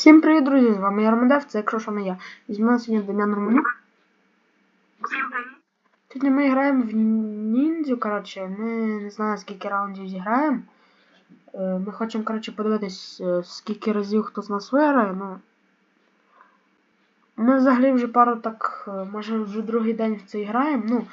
Всім привіт, друзі! З вами я Ромадев, це якщо що не я. Візьмемо сьогодні Дем'ян Романюк. Всім привіт. Сьогодні ми граємо в ніндзю, коротше, ми не знаю скільки раундів зіграємо. Е, Ми хочемо, коротше, подивитись, е, скільки разів хто з нас виграє, ну. Ми взагалі вже пару так, е, може вже другий день в це граємо. Ну,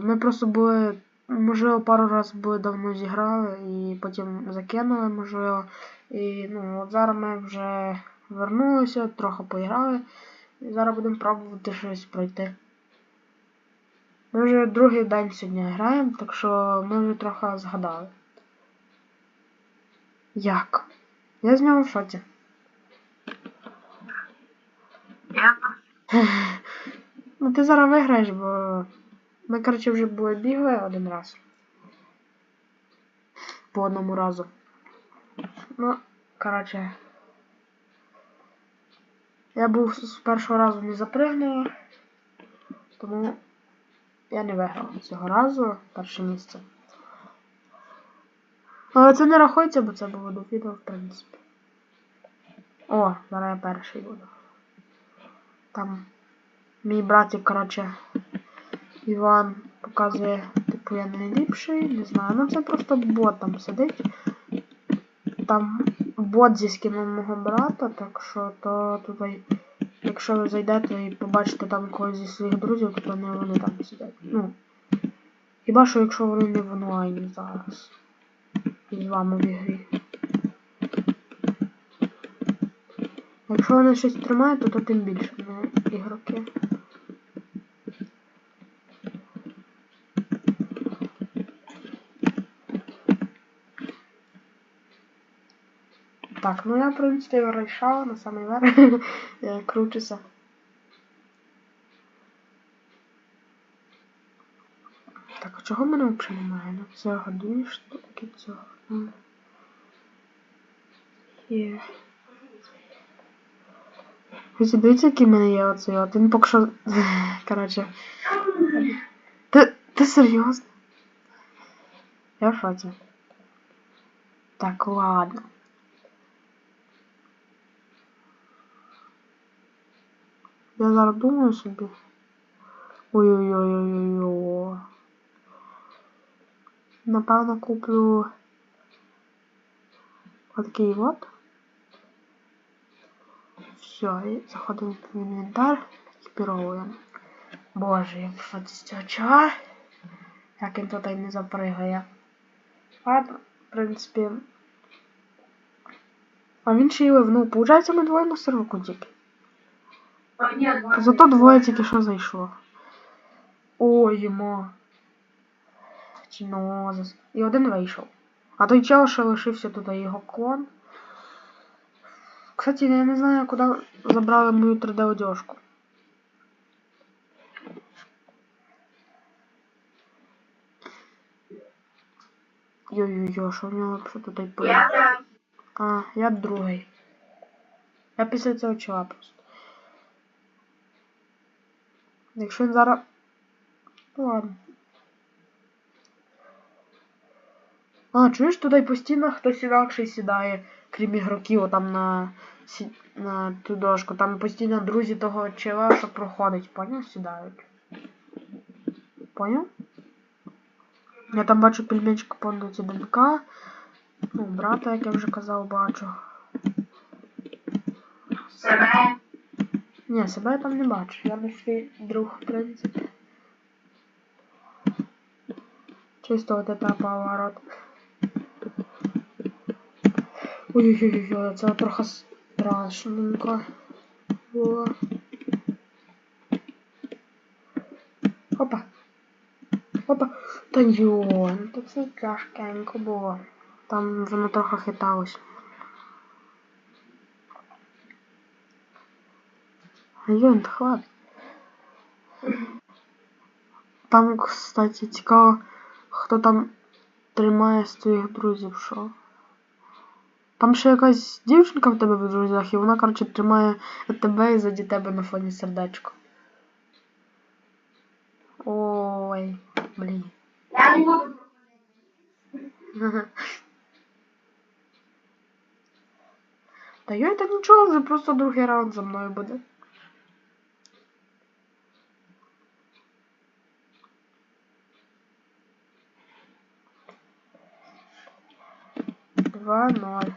ми просто були, можливо, пару разів були давно зіграли і потім закинули, можливо. І ну, от зараз ми вже вернулися, трохи поіграли. І зараз будемо пробувати щось пройти. Ми вже другий день сьогодні граємо, так що ми вже трохи згадали. Як? Я з нього в шоці. Я Ну ти зараз виграєш, бо ми, коротше, вже бігли один раз. По одному разу. Ну, коротше. Я був з першого разу не запригнув, тому я не виграв цього разу перше місце. Але це не рахується, бо це було до відео, в принципі. О, зараз я перший буду. Там мій братик, коротше, Іван показує, типу, я найліпший, не знаю. Ну це просто бот там сидить. Там бот зі скином мого брата, так що то туди, якщо ви зайдете і побачите там когось зі своїх друзів, то не вони там сидять. Ну. Хіба що якщо вони не в онлайні зараз. З вами в ігрі. Якщо вони щось тримають, то, то тим більше не ігроки. Так, ну я, в принципі, вирішала на самий верх. Я кручуся. Так, а чого мене взагалі немає? Ну цього дві штуки цього. Ну. Є. Ось дивіться, який в мене є оцей от. Він поки що. Коротше. Ти серйозно? Я в шоці. Так, ладно. Я зараз думаю собі. Ой-ой-ой-ой-ой. Напевно куплю отакий от. Все, заходимо в інвентар, екіпіровуємо. Боже, як в шоці з цього? Як він тут не запригає. Ладно, в принципі. А він ще й ливнув. Получається, ми двоє на серваку тільки. Зато двоє тільки що зайшло. Ой, йому. Чинозис. І один вийшов. А той чел, що лишився тут його клон. Кстати, я не знаю, куди забрали мою 3D одежку. Йо-йо-йо, що в нього що? Я так. А, я другий. Я після цього чола просто. Якщо він зараз. Ну ладно. А, чуєш, туди постійно хтось інакший сідає, крім ігроків, там на сі... на ту дошку. Там постійно друзі того чела, що проходить, поняв, сідають. Поняв? Я там бачу пельменчика пандуці ДНК. Ну, брата, як я вже казав, бачу. Себе. Ні, себе я там не бачу. Я не свій друг, принципі. Чисто от это поворот. Ой-ой-ой, це трохи страшненько. Було. Опа. Опа. Та йо, ну то це тяжкенько було. Там воно трохи хиталось. Йон, хватит. Там, кстати, цікаво, хто там тримає з твоїх друзів, що. Там ще якась дівчинка в тебе в друзях, і вона, коротше, тримає тебе і заді тебе на фоні сердечко. Ой, блін. Я не можу. Та я так нічого, вже просто другий раунд за мною буде. Два ноль.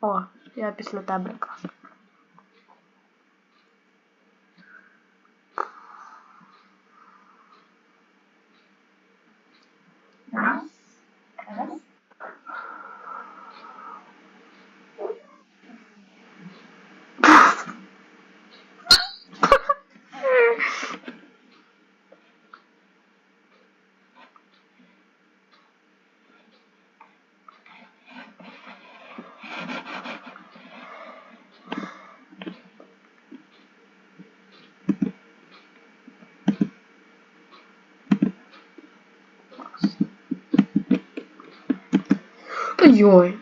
О, я після тебе якраз. Раз. Раз. Ой-ой.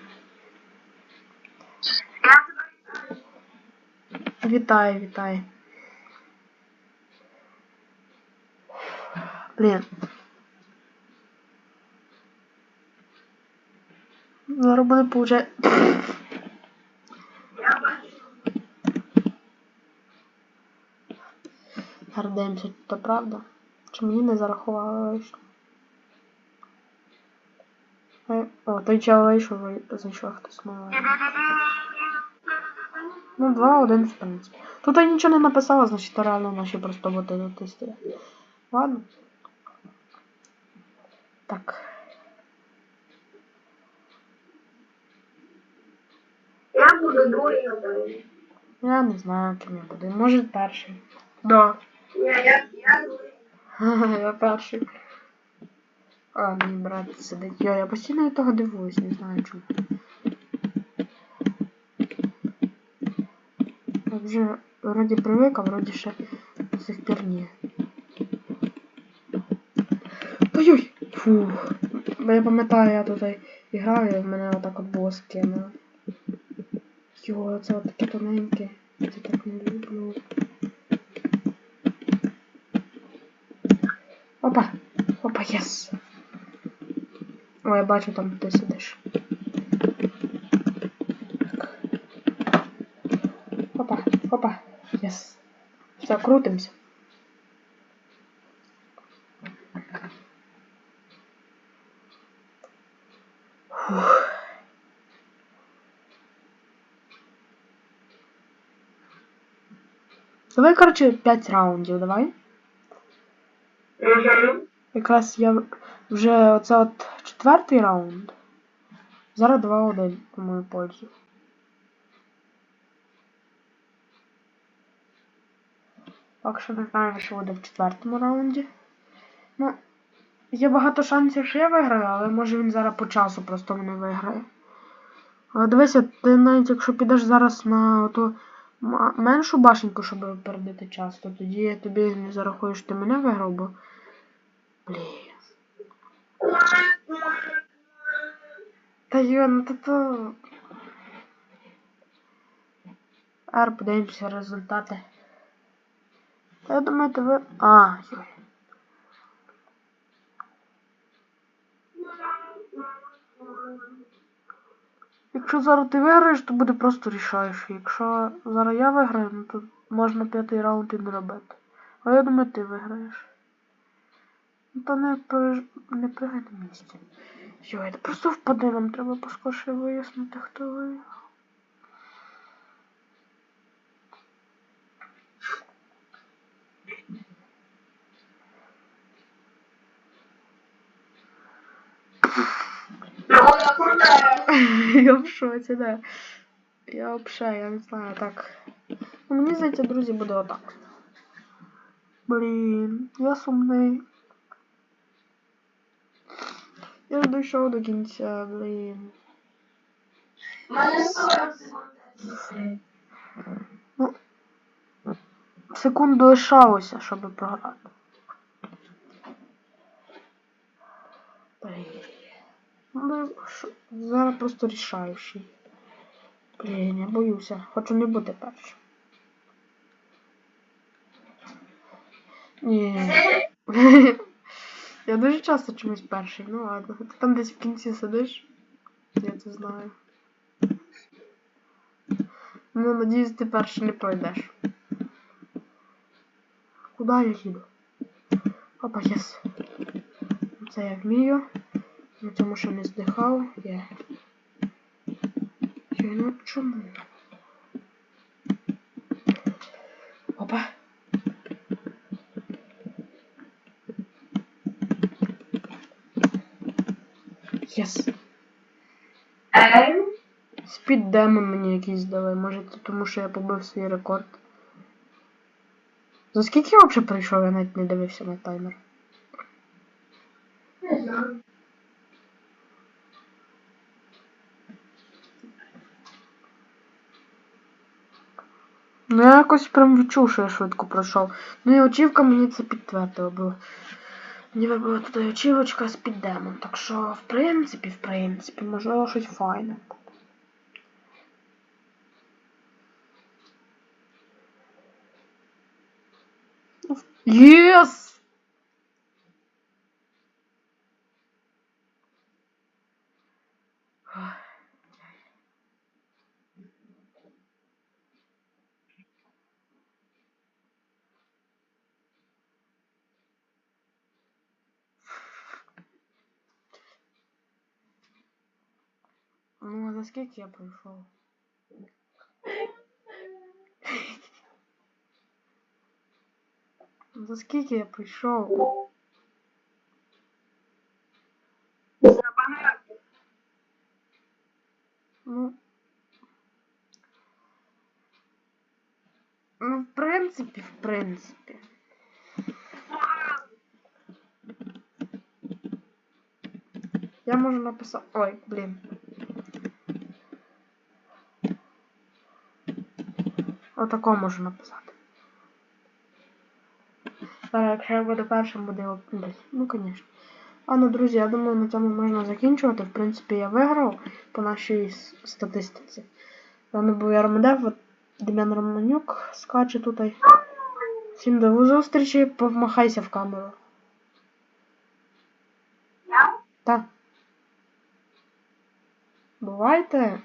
Вітаю, вітаю. Блін. Зараз буде получать. я бачу. Гардемся, то правда? Чи мені не зарахували? О, той вийшов, ви- зайшов хтось новий. Ну, 2-1, в принципі. Тут я нічого не написала, значить то реально наші просто боти стоять. Ладно. Так. Я буду другий готовий. Я не знаю, ким я буду. Може перший. Да. Ні, я, я другий. Я перший. А, мій брат сидить. Йо, я постійно того дивуюсь, не знаю чому. Я вже вроді привик, а вроді ще до сих пір ні. Ой-ой! Фух. Я пам'ятаю, я тут грав, і в мене отак от було скинуло. Йо, це от таке тоненьке. Я це так не люблю. Опа! Опа, єс! О, я бачу, там ти сидиш. Опа, опа, єс. Все, крутимся. Давай, короче, 5 раундів, давай. Угу. Якраз я вже оце от четвертий раунд. Зараз 2-1 у мою пользу. Поки що не знаю, що буде в четвертому раунді. Ну, є багато шансів, що я виграю, але може він зараз по часу просто мене виграє. Але дивися, ти навіть якщо підеш зараз на ту меншу башеньку, щоб випередити час, то тоді я тобі не зарахуєш, що ти мене виграв, бо. Блін. Та йо, ну то то. Ар, подивимося результати. Та я думаю, тебе. А, йой. Якщо зараз ти виграєш, то буде просто рішаючий. Якщо зараз я виграю, ну то можна п'ятий раунд і не робити. А я думаю, ти виграєш. То не, переж... не пригай на місці. Йой, це просто впаде, нам треба поскорше вияснити, хто. Ну, я. Я в шоці, да. Я вообще, я не знаю, так. Мені здається, друзі, буде отак. Блін, я сумний. Я дійшов до кінця, блін. Мене 40 секунд. Ну, секунду лишалося, щоб програти. Блін. Ну, зараз просто рішаючий. Блін, я боюся. Хочу не бути першим. Ні. Я дуже часто чомусь перший, ну ладно. Ти там десь в кінці сидиш. Я це знаю. Ну, надіюсь, ти перший не пройдеш. Куди я їду? Опа, єс. Це я вмію. На ще не здихав. Я ну чому? Опа. Ем, Спід демон мені якийсь дали. Може це тому, що я побив свій рекорд. За скільки я взагалі прийшов, я навіть не дивився на таймер. не знаю. Ну я якось прям відчув, що я швидко пройшов. Ну і очівка мені це підтвердила, бо мені вибила туди очівочка з під демон. Так що, в принципі, в принципі, можливо, щось файне. Єс! Ну, а за скільки я пройшов? За скільки я прийшов? Забагато. Ну. Ну, в принципі, в принципі. Я можу написати. Ой, блін. Отако можу написати. Так, якщо я буду першим, буде от десь. Ну, звісно. Ладно, друзі, я думаю, на цьому можна закінчувати. В принципі, я виграв по нашій статистиці. Вами був я Ромадев, от Дем'ян Романюк скаче тут. Всім до зустрічі, помахайся в камеру. Так. Бувайте.